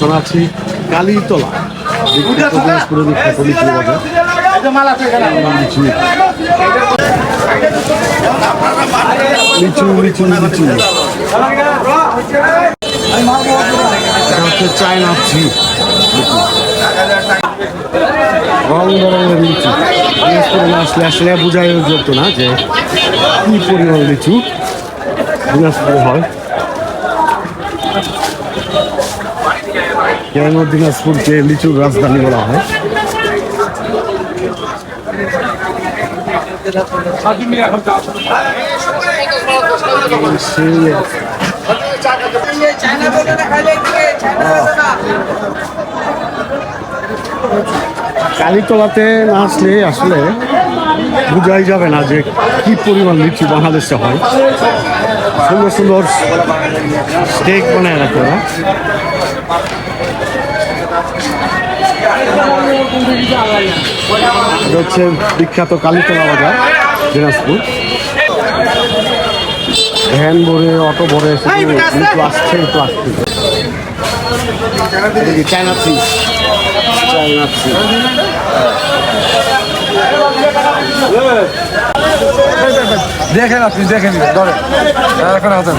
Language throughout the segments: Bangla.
এখন আছি কালীতলা। লিচু লিচু এটা হচ্ছে চায়না রং আসলে আসলে বোঝাই যেত না যে কি পরিমাণ লিচু। দিনাজপুরে হয়। কেন দিনাজপুরকে লিচুর রাজধানী বলা হয়। কালীতলাতে না আসলে আসলে বোঝাই যাবে না যে কি পরিমাণ লিচু বাংলাদেশে হয়। সুন্দর সুন্দর স্টেক বানায় রাখে ওরা। হচ্ছে বিখ্যাত কালীতলা বাজার দিনাজপুর। ভ্যান ভরে অটো ভরে শুধু আসছে তো আসছে চায়না থ্রি চায়না থ্রি দেখেন আপনি দেখেন ধরে এখন হাতেন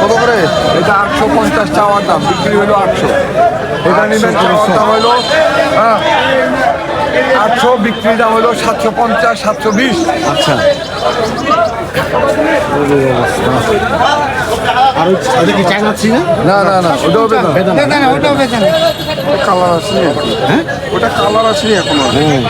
কত করে? এটা আটশো পঞ্চাশ চাওয়ার দাম বিক্রি হলো আটশো। এটা নেবেন চাওয়ার দাম হলো হ্যাঁ। আটশো বিক্রি দাম হলো সাতশো পঞ্চাশ সাতশো বিশ। আচ্ছা। আর ওটা কি থ্রি না না না না ওটাও বেতন। বেদানা ওটা কালার আসেনি হ্যাঁ? ওটা কালার আসেনি এখনও। হ্যাঁ।